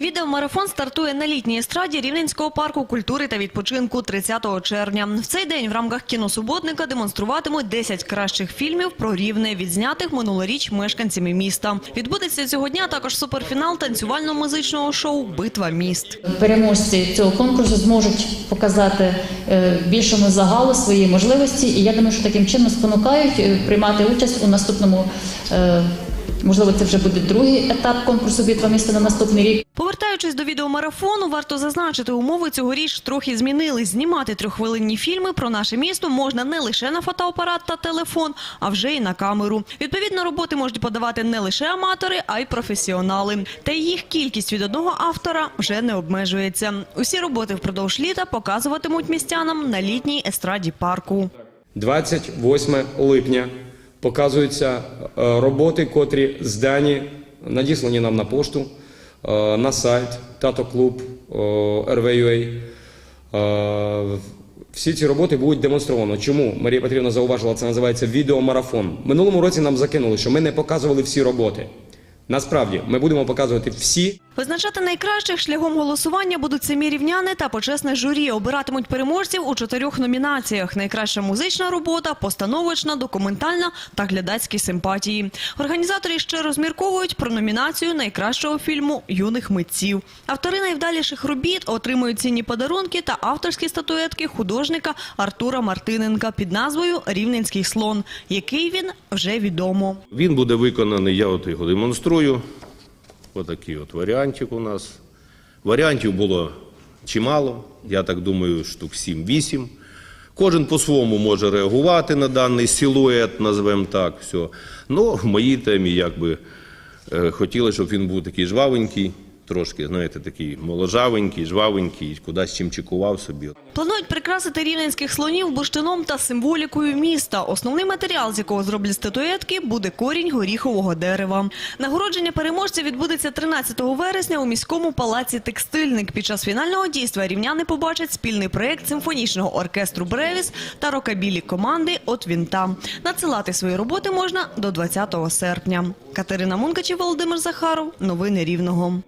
Відеомарафон стартує на літній естраді Рівненського парку культури та відпочинку 30 червня. В цей день в рамках кіносуботника демонструватимуть 10 кращих фільмів про Рівне, відзнятих минулоріч мешканцями міста. Відбудеться цього дня також суперфінал танцювально-музичного шоу Битва міст. Переможці цього конкурсу зможуть показати е, більшому загалу свої можливості, і я думаю, що таким чином спонукають е, приймати участь у наступному. Можливо, це вже буде другий етап конкурсу «Битва міста» на наступний рік. Повертаючись до відеомарафону, варто зазначити, умови цьогоріч трохи змінились. Знімати трьоххвилинні фільми про наше місто можна не лише на фотоапарат та телефон, а вже й на камеру. Відповідно, роботи можуть подавати не лише аматори, а й професіонали. Та й їх кількість від одного автора вже не обмежується. Усі роботи впродовж літа показуватимуть містянам на літній естраді парку. 28 липня показуються е, роботи, котрі здані, надіслані нам на пошту, е, на сайт Тато Клуб RV.ua. Е, Всі ці роботи будуть демонстровано. Чому Марія Петрівна зауважила, це називається відеомарафон. Минулому році нам закинули, що ми не показували всі роботи. Насправді, ми будемо показувати всі, Визначати найкращих шляхом голосування будуть самі рівняни та почесне журі. Обиратимуть переможців у чотирьох номінаціях: найкраща музична робота, постановочна, документальна та глядацькі симпатії. Організатори ще розмірковують про номінацію найкращого фільму юних митців. Автори найвдаліших робіт отримують цінні подарунки та авторські статуетки художника Артура Мартиненка під назвою Рівненський слон, який він вже відомо. Він буде виконаний, я от його демонструю. Отакий от варіантик у нас. Варіантів було чимало, я так думаю, штук 7-8. Кожен по-своєму може реагувати на даний силует, назвемо так. Все. Ну, в моїй темі якби би хотіли, щоб він був такий жвавенький, трошки, знаєте, такий моложавенький, жвавенький, кудись чим чекував собі. Планують прикрасити рівненських слонів бурштином та символікою міста. Основний матеріал, з якого зроблять статуетки, буде корінь горіхового дерева. Нагородження переможців відбудеться 13 вересня у міському палаці «Текстильник». Під час фінального дійства рівняни побачать спільний проєкт симфонічного оркестру «Бревіс» та рокабілі команди «От Вінта». Надсилати свої роботи можна до 20 серпня. Катерина Мункачів, Володимир Захаров. Новини Рівного.